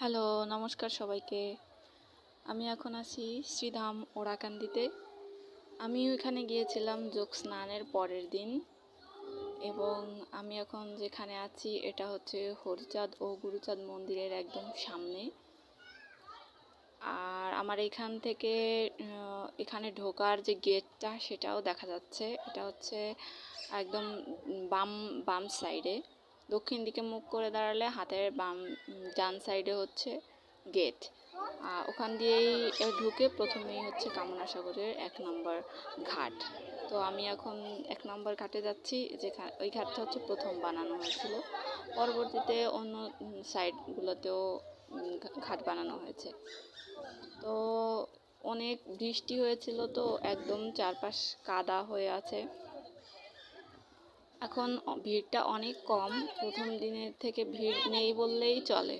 Hello, নমস্কার সবাইকে। আমি এখন আছি শ্রীধাম ওরাকান্দিতে আমি ওইখানে গিয়েছিলাম যোগ স্নানের পরের দিন এবং আমি এখন যেখানে আছি, এটা হচ্ছে হরিচাঁদ ও গুরুচাঁদ মন্দিরের একদম সামনে। আর আমার এখান থেকে এখানে ঢোকার যে গেটটা, সেটাও দেখা যাচ্ছে। এটা হচ্ছে একদম বাম বাম সাইডে দক্ষিণ দিকে মুখ করে দাঁড়ালে হাতের বাম ডান সাইডে হচ্ছে গেট ওখান দিয়েই ঢুকে প্রথমেই হচ্ছে কামনা সাগরের এক নম্বর ঘাট। তো আমি এখন এক নম্বর ঘাটে যাচ্ছি যেখানে ওই ঘাটটা হচ্ছে প্রথম বানানো হয়েছিল। পরবর্তীতে অন্য সাইডগুলোতেও ঘাট বানানো হয়েছে। তো অনেক বৃষ্টি হয়েছিল, তো একদম চারপাশ কাদা হয়ে আছে। এখন ভিড়টা অনেক কম। প্রথম দিনের থেকে ভিড় নেই বললেই চলে।